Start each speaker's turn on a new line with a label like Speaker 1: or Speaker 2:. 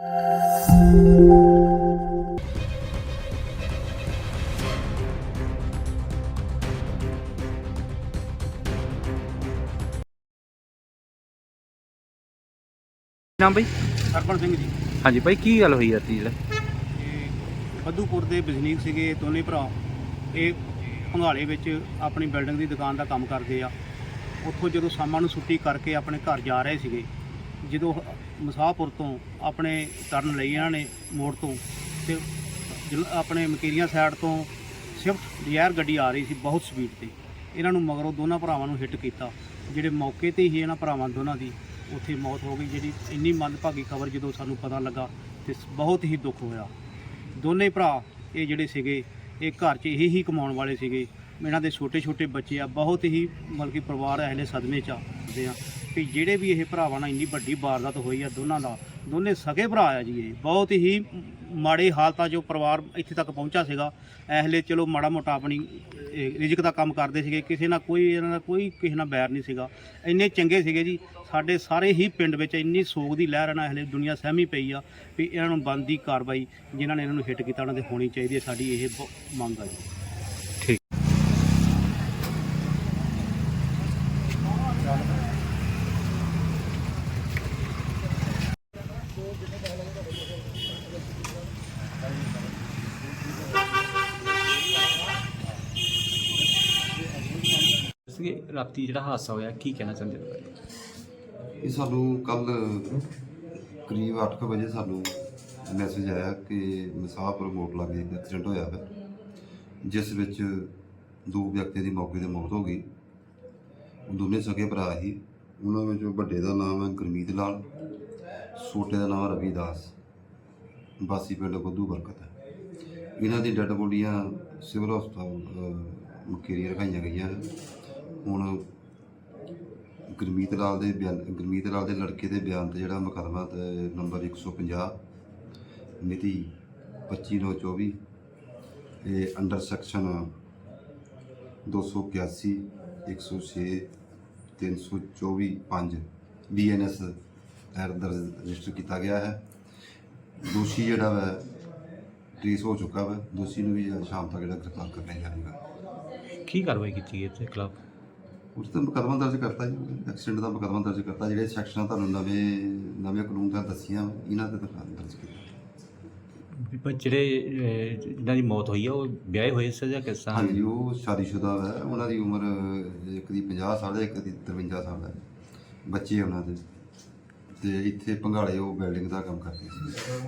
Speaker 1: ਨਾਮ ਬਈ?
Speaker 2: ਸਰਪਣ ਸਿੰਘ ਜੀ।
Speaker 1: ਹਾਂਜੀ ਭਾਈ ਕੀ ਗੱਲ ਹੋਈ ਰਾਤੀ ਜਿਹੜਾ?
Speaker 2: ਇਹ ਬੱਦੂਪੁਰ ਦੇ ਵਸਨੀਕ ਸੀਗੇ ਦੋਨੇ ਭਰਾ। ਇਹ ਭੰਗਾਲੇ ਵਿੱਚ ਆਪਣੀ ਬਿਲਡਿੰਗ ਦੀ ਦੁਕਾਨ ਦਾ ਕੰਮ ਕਰਦੇ ਆ। ਉੱਥੋਂ ਜਦੋਂ ਸ਼ਾਮਾਂ ਨੂੰ ਛੁੱਟੀ ਕਰਕੇ ਆਪਣੇ ਘਰ ਜਾ ਰਹੇ ਸੀਗੇ ਜਦੋਂ ਮਸਾਹਪੁਰ ਤੋਂ ਆਪਣੇ ਟਰਨ ਲਈ ਇਹਨਾਂ ਨੇ ਮੋੜ ਤੋਂ ਤੇ ਜਲ- ਆਪਣੇ ਮਕੇਰੀਆਂ ਸਾਈਡ ਤੋਂ ਸਵਿਫਟ ਡਿਜ਼ਾਇਰ ਗੱਡੀ ਆ ਰਹੀ ਸੀ ਬਹੁਤ ਸਪੀਡ ਤੇ। ਇਹਨਾਂ ਨੂੰ ਮਗਰੋਂ ਦੋਨਾਂ ਭਰਾਵਾਂ ਨੂੰ ਹਿੱਟ ਕੀਤਾ, ਜਿਹੜੇ ਮੌਕੇ ਤੇ ਹੀ ਇਹਨਾਂ ਭਰਾਵਾਂ ਦੋਨਾਂ ਦੀ ਉੱਥੇ ਮੌਤ ਹੋ ਗਈ, ਜਿਹੜੀ ਇੰਨੀ ਮੰਦਭਾਗੀ ਖਬਰ ਜਦੋਂ ਸਾਨੂੰ ਪਤਾ ਲੱਗਾ ਤੇ ਬਹੁਤ ਹੀ ਦੁੱਖ ਹੋਇਆ। ਦੋਨੇ ਭਰਾ ਇਹ ਜਿਹੜੇ ਸੀਗੇ, ਇਹ ਘਰ 'ਚ ਇਹੀ ਹੀ ਕਮਾਉਣ ਵਾਲੇ ਸੀਗੇ। ਇਹਨਾਂ ਦੇ ਛੋਟੇ ਛੋਟੇ ਬੱਚੇ ਆ, ਬਹੁਤ ਹੀ ਮਤਲਬ ਕਿ ਪਰਿਵਾਰ ਅਹਲੇ ਸਦਮੇ 'ਚ ਆਉਂਦੇ ਆ। ਵੀ ਜਿਹੜੇ ਵੀ ਇਹ ਭਰਾਵਾਂ ਨਾਲ ਇੰਨੀ ਵੱਡੀ ਵਾਰਦਾਤ ਹੋਈ ਆ ਦੋਨਾਂ ਦਾ ਦੋਨੇ ਸਗੇ ਭਰਾ ਆ ਜੀ ਇਹ। ਬਹੁਤ ਹੀ ਮਾੜੇ ਹਾਲਤਾਂ 'ਚੋਂ ਪਰਿਵਾਰ ਇੱਥੇ ਤੱਕ ਪਹੁੰਚਾ ਸੀਗਾ। ਐਹਲੇ ਚਲੋ ਮਾੜਾ ਮੋਟਾ ਆਪਣੀ ਰਿਜ਼ਕ ਦਾ ਕੰਮ ਕਰਦੇ ਸੀਗੇ। ਕਿਸੇ ਨਾਲ ਕੋਈ, ਇਹਨਾਂ ਦਾ ਕੋਈ ਕਿਸੇ ਨਾਲ ਬੈਰ ਨਹੀਂ ਸੀਗਾ। ਇੰਨੇ ਚੰਗੇ ਸੀਗੇ ਜੀ। ਸਾਡੇ ਸਾਰੇ ਹੀ ਪਿੰਡ ਵਿੱਚ ਇੰਨੀ ਸੋਗ ਦੀ ਲਹਿਰ ਨਾਲ ਹਲੇ ਦੁਨੀਆ ਸਹਿਮੀ ਪਈ ਆ ਵੀ ਇਹਨਾਂ ਨੂੰ ਬੰਦੀ ਕਾਰਵਾਈ, ਜਿਨ੍ਹਾਂ ਨੇ ਇਹਨਾਂ ਨੂੰ ਹਿੱਟ ਕੀਤਾ, ਉਹਨਾਂ ਦੇ ਹੋਣੀ ਚਾਹੀਦੀ ਹੈ ਸਾਡੀ ਇਹ ਬ- ਮੰਗ ਆ ਜੀ।
Speaker 1: ਸੀ ਰਾਤੀ ਜਿਹੜਾ ਹਾਦਸਾ ਹੋਇਆ ਕੀ ਕਹਿਣਾ ਚਾਹੁੰਦੇ ਹੋ?
Speaker 3: ਇਹ ਸਾਨੂੰ ਕੱਲ ਕਰੀਬ 8:00 ਵਜੇ ਸਾਨੂੰ ਮੈਸੇਜ ਆਇਆ ਕਿ ਮਸਾਹਪੁਰ ਮੋੜ ਲਾਗੇ ਇੱਕ ਐਕਸੀਡੈਂਟ ਹੋਇਆ ਹੈ ਜਿਸ ਵਿੱਚ ਦੋ ਵਿਅਕਤੀ ਦੀ ਮੌਕੇ ਤੇ ਮੌਤ ਹੋ ਗਈ। ਉਹ ਦੋਨੇ ਸਕੇ ਭਰਾ ਹੀ ਉਹਨਾਂ ਵਿੱਚੋਂ ਵੱਡੇ ਦਾ ਨਾਮ ਹੈ ਗੁਰਮੀਤ ਲਾਲ ਛੋਟੇ ਦਾ ਨਾਮ ਰਵੀ ਦਾਸ। ਬਾਸੀ ਪਿੰਡ ਬੱਧੂ ਬਰਕਤ ਹੈ। ਇਹਨਾਂ ਦੀ ਡੈੱਡ ਬੋਡੀਆਂ ਸਿਵਲ ਹਸਪਤਾਲ ਅਹ, ਮੁਕੇਰੀਆਂ ਰਖਾਈਆਂ ਗਈਆਂ। ਹਨ। ਹੁਣ ਗੁਰਮੀਤ ਲਾਲ ਦੇ ਬਿਆਨ, ਗੁਰਮੀਤ ਲਾਲ ਦੇ ਲੜਕੇ ਦੇ ਬਿਆਨ ਤੇ ਜਿਹੜਾ ਮੁਕੱਦਮਾ ਤੇ ਨੰਬਰ 150 ਮਿਤੀ 25/9/24 ਇਹ ਅੰਡਰ ਸੈਕਸ਼ਨ 281 106 324 5 ਬੀਐਨਐਸ ਐਰ ਦਰਜ, ਰਜਿਸਟਰ ਕੀਤਾ ਗਿਆ ਹੈ। ਦੋਸ਼ੀ ਜਿਹੜਾ ਵਾ ਟ੍ਰੇਸ ਹੋ ਚੁੱਕਾ ਵਾ। ਦੋਸ਼ੀ ਨੂੰ ਵੀ ਸ਼ਾਮ ਤੱਕ ਜਿਹੜਾ ਗ੍ਰਿਫਤਾਰ ਕਰ ਲਿਆ ਜਾਵੇਗਾ।
Speaker 1: ਕੀ ਕਾਰਵਾਈ ਕੀਤੀ ਗਈ ਤੇ ਖਿਲਾਫ?
Speaker 3: ਉਸ ਤੇ ਮੁਕੱਦਮਾ ਦਰਜ ਕਰਤਾ ਜੀ ਐਕਸੀਡੈਂਟ ਦਾ ਮੁਕੱਦਮਾ ਦਰਜ ਕਰਤਾ ਜਿਹੜੇ ਸੈਕਸ਼ਨਾਂ ਤੁਹਾਨੂੰ ਨਵੇਂ ਨਵੇਂ ਕਾਨੂੰਨ ਦਾ ਦੱਸੀਆਂ ਇਹਨਾਂ ਤੇ ਤਾਂ ਦਰਜ ਕੀਤਾ।
Speaker 1: ਵੀ ਪਰ ਜਿਹੜੇ ਅਹ, ਜਿਨ੍ਹਾਂ ਦੀ ਮੌਤ ਹੋਈ ਆ ਉਹ ਵਿਆਹੇ ਹੋਏ ਸੀ ਜਾਂ ਕਿਸ ਤਰ੍ਹਾਂ?
Speaker 3: ਹਾਂਜੀ ਉਹ ਸ਼ਾਦੀशुदा ਹੈ ਉਹਨਾਂ ਦੀ ਉਮਰ ਇੱਕ ਦੀ 50 ਸਾਲ ਹੈ ਇੱਕ ਦੀ 53 ਸਾਲ ਹੈ। ਬੱਚੇ ਉਹਨਾਂ ਦੇ। ਤੇ ਇੱਥੇ ਭੰਗਾਲੇ ਉਹ ਬਿਲਡਿੰਗ ਦਾ ਕੰਮ ਕਰਦੇ ਸੀ।